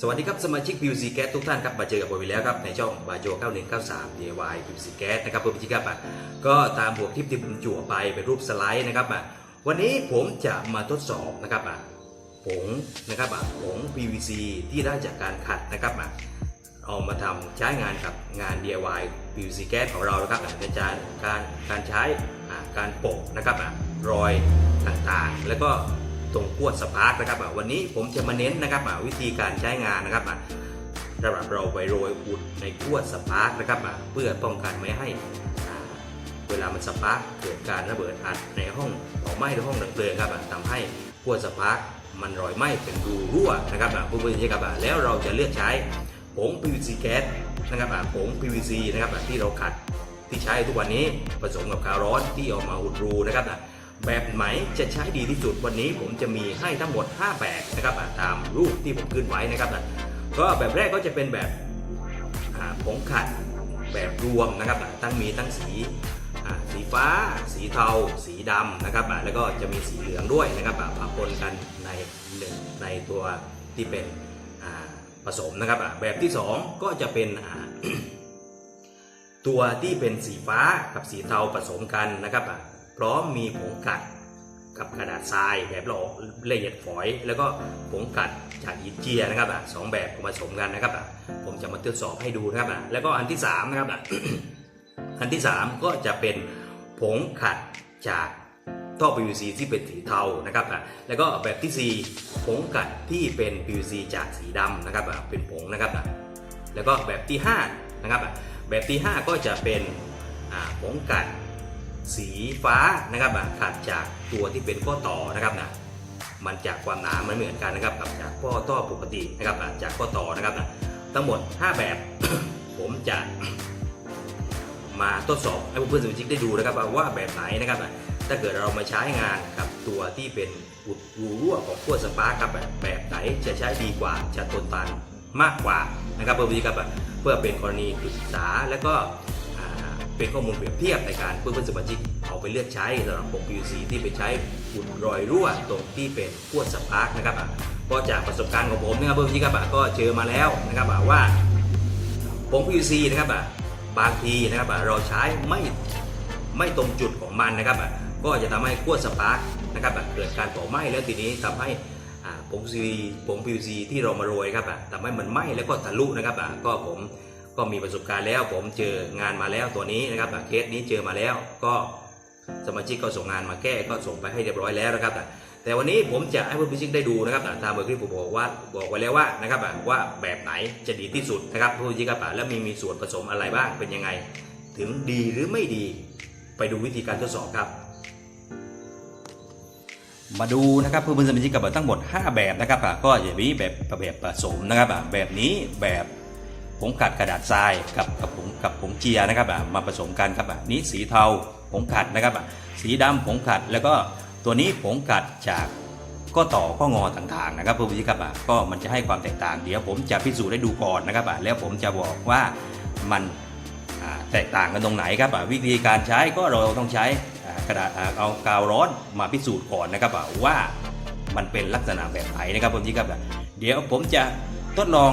สวัสดีครับสมาชิก PVC Gas ทุกท่านครับมาเจอกับผมอีกแล้วครับในช่องบาโจ9193 DIY PVC Gas นะครับเพื่อนพี่ครับอะก็ตามบวกทิปที่ผมจั่วไปเป็นรูปสไลด์นะครับอะวันนี้ผมจะมาทดสอบนะครับอะผงนะครับอะผง PVC ที่ได้จากการขัดนะครับอะเอามาทำใช้งานกับงาน DIY PVC Gas ของเรานะครับอะในการการการใช้อะการโปะนะครับอะรอยต่างๆ แล้วก็ ตรงขวดสปาร์กนะครับวันนี้ผมจะมาเน้นนะครับวิธีการใช้งานนะครับอะสำหรับเราไปโรยอุดในขวดสปาร์กนะครับเพื่อป้องกันไม่ให้เวลามันสปาร์กเกิดการระเบิดอัดในห้องเผาไหม้หรือห้องดับเพลิงครับทำให้ขวดสปาร์กมันรอยไหม้เป็นรูรั่วนะครับอะเพื่อนๆครับแล้วเราจะเลือกใช้ผง PVC แก๊สนะครับผง PVC นะครับที่เราขัดที่ใช้ทุกวันนี้ผสมกับกาวร้อนที่เออกมาอุดรูนะครับ แบบไหนจะใช้ดีที่สุดวันนี้ผมจะมีให้ทั้งหมด 5 แบบนะครับตามรูปที่ผมขึ้นไว้นะครับก็แบบแรกก็จะเป็นแบบผงขัดแบบรวมนะครับทั้งมีทั้งสีสีฟ้า สีเทา สีดำนะครับแล้วก็จะมีสีเหลืองด้วยนะครับปะปนกันในหนึ่งในตัวที่เป็นผสมนะครับแบบที่สองก็จะเป็นตัวที่เป็นสีฟ้ากับสีเทาผสมกันนะครับ พร้อมมีผงกัดกับกระดาษทรายแบบละละเอียดฝอย แล้วก็ผงกัดจากอินเจียนะครับอะสองแบบผสมกันนะครับอะผมจะมาทดสอบให้ดูนะครับอะแล้วก็อันที่สามนะครับอะอันที่สามก็จะเป็นผงขัดจากท่อ PVC ที่เป็นสีเทานะครับอะแล้วก็แบบที่สี่ผงกัดที่เป็น PVC จากสีดำนะครับอะเป็นผงนะครับอะแล้วก็แบบที่ห้านะครับอะแบบที่ 5 ก็จะเป็นผงกัด สีฟ้านะครับอะขัดจากตัวที่เป็นข้อต่อนะครับนะมันจากความหนามันไม่เหมือนกันนะครับกับจากข้อต่อปกตินะครับจากข้อต่อนะครับนะทั้งหมด 5 แบบ ผมจะมาทดสอบให้เพื่อนๆสมาชิกได้ดูนะครับว่าแบบไหนนะครับถ้าเกิดเรามาใช้งานกับตัวที่เป็นอุดรูรั่วของขั้วสปาร์ครับแบบแบบไหนจะใช้ดีกว่าจะทนทานมากกว่านะครับเพื่อนๆครับเพื่อเป็นกรณีศึกษาและก็ เป็นข้อมูลเปรียบเทียบในการเพื่อนๆสมาชิกเอาไปเลือกใช้สำหรับผง PVC ที่ไปใช้อุดรอยรั่วตรงที่เป็นขั้วสปาร์คนะครับอะก็จากประสบการณ์ของผมนะครับเพื่อนๆครับก็เจอมาแล้วนะครับอะว่าผง PVC นะครับบางทีนะครับเราใช้ไม่ไม่ตรงจุดของมันนะครับก็จะทำให้ขั้วสปาร์กนะครับเกิดการเผาไหม้แล้วทีนี้ทำให้อ่าผง PVC ผง PVC ที่เรามาโรยครับอะทำให้มันไหม้แล้วก็ทะลุนะครับอะก็ผม ก็มีประสบการณ์แล้ว ผมเจองานมาแล้วตัวนี้นะครับเคสนี้เจอมาแล้วก็สมาชิกก็ส่งงานมาแก้ก็ส่งไปให้เรียบร้อยแล้วนะครับอ่แต่วันนี้ผมจะให้เพื่อนผู้ชิกได้ดูนะครับตามเบอร์ที่ผมบอกว่าบอกไว้แล้วว่านะครับว่าแบบไหนจะดีที่สุดนะครับเพื่อนผู้ชิกครับแล้วมีมีส่วนผสมอะไรบ้างเป็นยังไง ถึงดีหรือไม่ดีไปดูวิธีการทดสอบครับมาดูนะครับเพื่อนๆสมาชิกกับทั้งหมด 5 แบบนะครับอะก็จะมีแบบแบบผสมนะครับแบบนี้แบบ ผงขัดกระดาษทรายกับกับผงกับผงเจียนะครับอะมาผสมกันครับอะนี้สีเทาผงขัดนะครับอะสีดำผงขัดแล้วก็ตัวนี้ผงขัดจากก็ต่อข้องอต่างๆนะครับเพื่อนๆครับอะก็มันจะให้ความแตกต่าง เดี๋ยวผมจะพิสูจน์ให้ดูก่อนนะครับอะแล้วผมจะบอกว่ามันแตกต่างกันตรงไหนครับอะวิธีการใช้ก็เราต้องใช้กระดาษเอากาวร้อนมาพิสูจน์ก่อนนะครับอะว่ามันเป็นลักษณะแบบไหนนะครับผมที่ครับเดี๋ยวผมจะทดลอง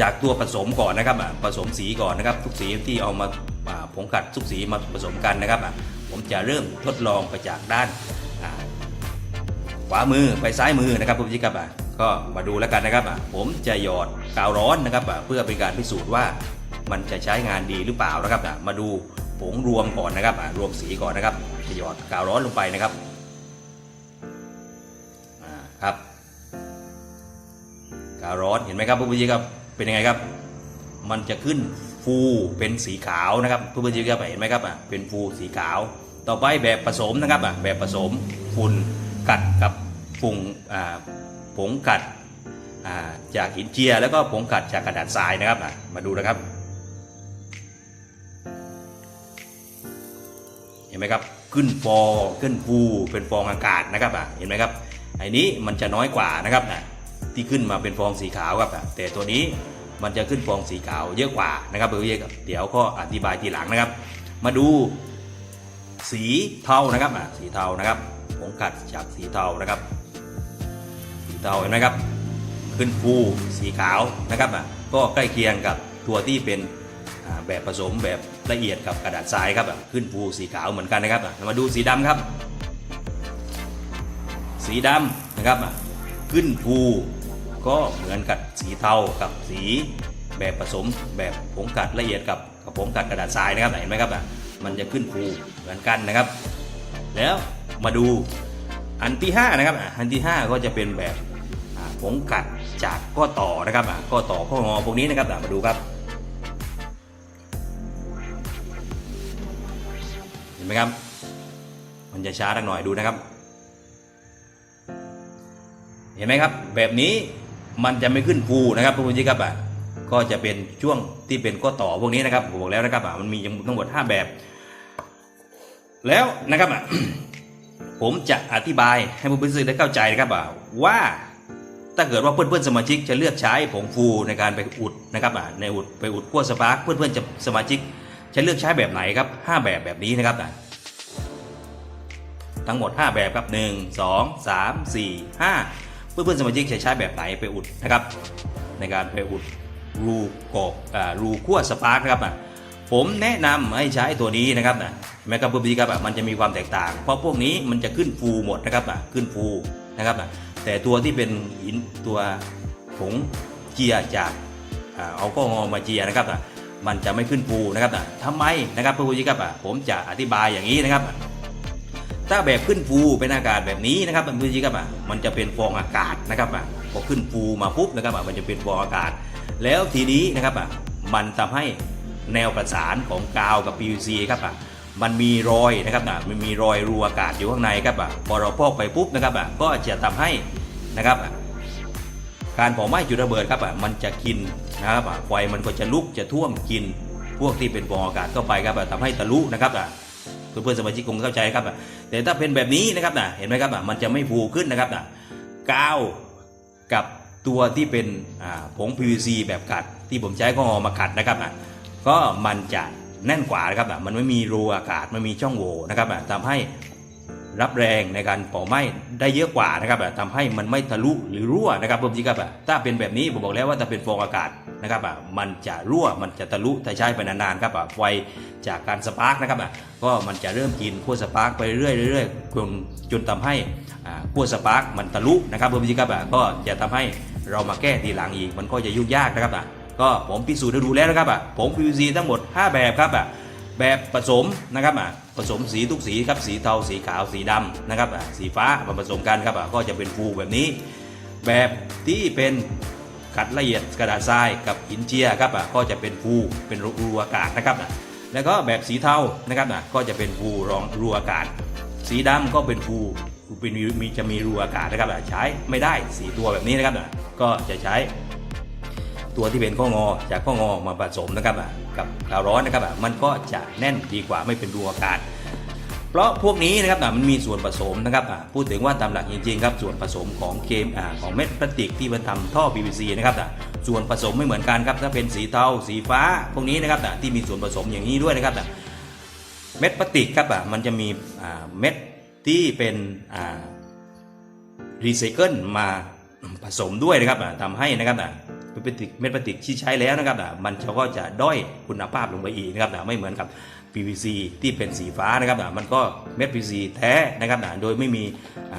จากตัวผสมก่อนนะครับอะผสมสีก่อนนะครับทุกสีที่เอามาผงกัดทุกสีมาผสมกันนะครับอะผมจะเริ่มทดลองไปจากด้านขวามือไปซ้ายมือนะครับผมที่ครับอะก็มาดูแล้วกันนะครับอะผมจะหยอดกาวร้อนนะครับอะเพื่อเป็นการพิสูจน์ว่ามันจะใช้งานดีหรือเปล่านะครับอะมาดูผงรวมก่อนนะครับอะรวมสีก่อนนะครับจะหยอดกาวร้อนลงไปนะครับอ่าครับกาวร้อนเห็นไหมครับผู้บริครับ เป็นยังไงครับ มันจะขึ้นฟูเป็นสีขาวนะครับผู้บริครับเห็นไหมครับอะเป็นฟูสีขาว ต่อไปแบบผสมนะครับอะแบบผสมฝุ่นกัดกับฝุ่งอ่าผงกัดอ่าจากหินเจียแล้วก็ผงกัดจากกระดาษทรายนะครับอะมาดูนะครับ เห็นไหมครับขึ้นฟองขึ้นฟูเป็นฟองอากาศนะครับอะเห็นไหมครับไอ้นี้มันจะน้อยกว่านะครับอะ ที่ขึ้นมาเป็นฟองสีขาวครับ แต่ตัวนี้มันจะขึ้นฟองสีขาวเยอะกว่านะครับเพื่อนๆเดี๋ยวก็อธิบายทีหลังนะครับ มาดูสีเทานะครับอะสีเทานะครับผงกัดจากสีเทานะครับ สีเทาเห็นไหมครับ ขึ้นฟูสีขาวนะครับอะก็ใกล้เคียงกับตัวที่เป็นแบบผสมแบบละเอียดกับกระดาษทรายครับอะขึ้นฟูสีขาวเหมือนกันนะครับมาดูสีดำครับ สีดำนะครับอะขึ้นฟู ก็เหมือนกับสีเทากับสีแบบผสมแบบผงกัดละเอียดกับกับผงกัดกระดาษทรายนะครับเห็นไหมครับอะมันจะขึ้นฟูเหมือนกันนะครับ แล้วมาดูอันที่5นะครับอะอันที่ 5 ก็จะเป็นแบบผงกัดจากข้อต่อนะครับอะข้อต่อข้องอพวกนี้นะครับมาดูครับเห็นไหมครับ มันจะช้าดังหน่อยดูนะครับ เห็นไหมครับ แบบนี้ มันจะไม่ขึ้นฟูนะครับพวกนี้ครับอะก็จะเป็นช่วงที่เป็นข้อต่อพวกนี้นะครับผมบอกแล้วนะครับอะมันมีทั้งหมด5แบบ แล้วนะครับอะผมจะอธิบายให้ผู้บริสุทธิ์ได้เข้าใจนะครับอะว่าถ้าเกิดว่าเพื่อนๆสมาชิกจะเลือกใช้ผงฟูในการไปอุดนะครับอะในอุดไปอุดขั้วสปาร์คเพื่อนๆจะสมาชิกจะเลือกใช้แบบไหนครับ5แบบแบบนี้นะครับอะทั้งหมด 5 แบบครับ 1 2 3 4 5 เพื่อนเพื่อนๆสมาชิกจะใช้แบบไหนไปอุดนะครับ ในการไปอุดรูกบอ่ารูขั้วสปาร์กนะครับอะผมแนะนำให้ใช้ตัวนี้นะครับนะแม้กระทั่งครับมันจะมีความแตกต่าง เพราะพวกนี้มันจะขึ้นฟูหมดนะครับอะขึ้นฟูนะครับอะแต่ตัวที่เป็นหินตัวผงเจียจากอ่าเอาก็งอล์มาเจียนะครับอะมันจะไม่ขึ้นฟูนะครับอะทำไมนะครับเพื่อนๆครับอะผมจะอธิบายอย่างนี้นะครับอะ ถ้าแบบขึ้นฟูเป็นอากาศแบบนี้นะครับพื้นที่ครับอะมันจะเป็นฟองอากาศนะครับอะพอขึ้นฟูมาปุ๊บนะครับอะมันจะเป็นฟองอากาศ แล้วทีนี้นะครับอะมันทำให้แนวประสานของกาวกับ PVC ครับอะมันมีรอยนะครับอะมันมีรอยรูอากาศอยู่ข้างในครับอะพอเราพอกไปปุ๊บนะครับอะก็จะทำให้นะครับอะการเผาไหม้จุดระเบิดครับอะมันจะกินนะครับอะไฟมันก็จะลุกจะท่วมกินพวกที่เป็นฟองอากาศเข้าไปครับอะทำให้ทะลุนะครับอะเพื่อนๆสมาชิกคงเข้าใจครับอะ แต่ถ้าเป็นแบบนี้นะครับนะเห็นไหมครับน่ะมันจะไม่ฟูขึ้นนะครับนะกาวกับตัวที่เป็นผง PVC แบบกัด ที่ผมใช้ก็เอามาขัดนะครับนะก็มันจะแน่นกว่านะครับนะมันไม่มีรูอากาศมันมีช่องโหว่นะครับนะทำให้ รับแรงในการเผาไหม้ได้เยอะกว่านะครับทำให้มันไม่ทะลุหรือรั่วนะครับผมจีครับถ้าเป็นแบบนี้ผมบอกแล้วว่าถ้าเป็นฟองอากาศนะครับอะมันจะรั่วมันจะทะลุถ้าใช้ไปนานๆครับอะไฟจากการสปาร์กนะครับอะก็มันจะเริ่มกินขั้วสปาร์กไปเรื่อยๆจนจนทำให้อ่าขั้วสปาร์กมันทะลุนะครับเพื่อนๆครับก็จะทำให้เรามาแก้ทีหลังอีกมันก็จะยุ่งยากนะครับอะก็ผมพิสูจน์ให้ดูแล้วนะครับอะผม PVC ทั้งหมด 5 แบบครับ แบบผสมนะครับอะผสมสีทุกสีครับสีเทาสีขาวสีดำนะครับอะสีฟ้ามาผสมกันครับอะก็จะเป็นฟูแบบนี้ แบบที่เป็นขัดละเอียดกระดาษทรายกับหินเจียครับอะก็จะเป็นฟูเป็นรูอากาศนะครับอะแล้วก็แบบสีเทานะครับนะก็จะเป็นฟูรองรูอากาศ สีดำก็เป็นฟูเป็นมีจะมีรูอากาศนะครับนะใช้ไม่ได้สีตัวแบบนี้นะครับนะก็จะใช้ ตัวที่เป็นข้องอจากข้องอมาผสมนะครับนะกับกาวร้อนนะครับนะมันก็จะแน่นดีกว่าไม่เป็นรูอากาศเพราะพวกนี้นะครับนะมันมีส่วนผสมนะครับอะพูดถึงว่าตามหลักจริงๆครับส่วนผสมของเกมอ่าของเม็ดพลาสติกที่มันทำท่อ PVC นะครับอะส่วนผสมไม่เหมือนกันครับถ้าเป็นสีเทาสีฟ้าพวกนี้นะครับอะที่มีส่วนผสมอย่างนี้ด้วยนะครับอะเม็ดพลาสติกครับอะมันจะมีอ่าเม็ดที่เป็นอ่ารีไซเคิลมาผสมด้วยนะครับอะทำให้นะครับอะ เม็ดพลาสติกเม็ดพลาสติกที่ใช้แล้วนะครับอะมันก็จะด้อยคุณภาพลงไปอีกนะครับอะไม่เหมือนกับ PVC ที่เป็นสีฟ้านะครับอะมันก็เม็ด PVC แท้นะครับอะโดยไม่มีอ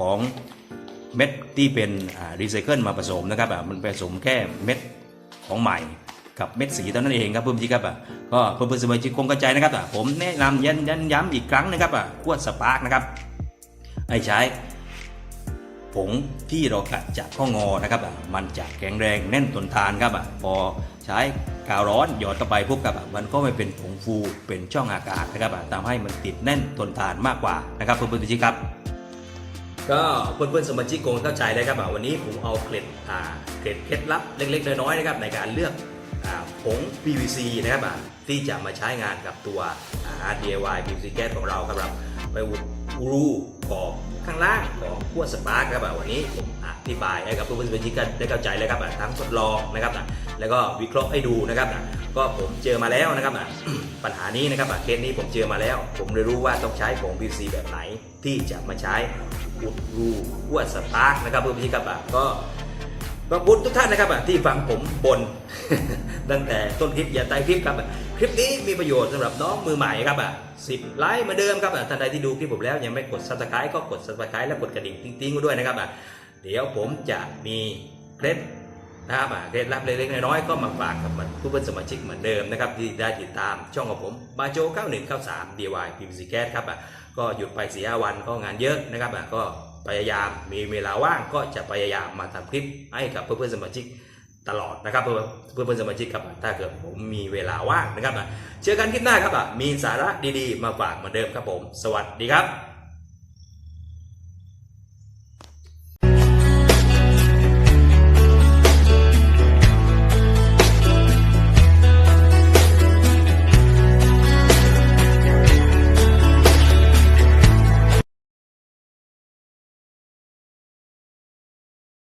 ของเม็ดที่เป็นรีไซเคิลมาผสมนะครับมันผสมแค่เม็ดของใหม่กับเม็ดสีเท่านั้นเองครับเพื่อนๆครับอะก็เพื่อนๆสมาชิกคงเข้าใจนะครับอะผมแนะนำยันย้ำอีกครั้งนะครับอะขวดสปาร์กนะครับให้ใช้ ผงที่เรากัดจากข้องอนะครับอะมันจะแข็งแรงแน่นทนทานครับอะพอใช้กาวร้อนหยอดเข้าไปปุ๊บครับอะมันก็ไม่เป็นผงฟูเป็นช่องอากาศนะครับอะทำให้มันติดแน่นทนทานมากกว่านะครับเพื่อนๆสมาชิกครับ ก็เพื่อนๆสมาชิกคงเข้าใจเลยครับอะวันนี้ผมเอาเกล็ดเกล็ดเคล็ดลับเล็ก ๆ น้อยๆนะครับในการเลือกผง PVC นะครับอะที่จะมาใช้งานกับตัวอ่า DIY PVC แก๊สของเราครับเราไปอุด รูขอบข้างล่างของขั้วสปาร์กครับวันนี้ผมอธิบายให้กับเพื่อนๆสมาชิกกันได้เข้าใจเลยครับทั้งทดลองนะครับแล้วก็วิเคราะห์ให้ดูนะครับก็ผมเจอมาแล้วนะครับปัญหานี้นะครับเคสนี้ผมเจอมาแล้ว ผมเลยรู้ว่าต้องใช้ผง PVC แบบไหนที่จะมาใช้อุดรูขั้วสปาร์กนะครับเพื่อนๆครับอะก็ ขอบคุณทุกท่านนะครับที่ฟังผมบนตั้งแต่ต้นคลิปอย่าตายคลิปครับคลิปนี้มีประโยชน์สำหรับน้องมือใหม่ครับสิบไลค์เหมือนเดิมครับท่านใดที่ดูคลิปผมแล้วยังไม่กด subscribe ก็กด subscribe และกดกระดิ่งติ๊งๆไว้ด้วยนะครับเดี๋ยวผมจะมีเคล็ดนะครับเคล็ดลับเล็กๆน้อยๆก็มาฝากกับผู้เพื่อนสมาชิกเหมือนเดิมนะครับที่ได้ติดตามช่องของผมบาโจ9193 DIY PVC Gas ครับก็หยุดไปสี่ห้าวันก็งานเยอะนะครับก็ พยายามมีเวลาว่างก็จะพยายามมาทำคลิปให้กับเพื่อนๆสมาชิกตลอดนะครับเพื่อนเพื่อนสมาชิกครับถ้าเกิดผมมีเวลาว่างนะครับเจอกันคลิปหน้าครับมีสาระดีๆ มาฝากเหมือนเดิมครับผม สวัสดีครับ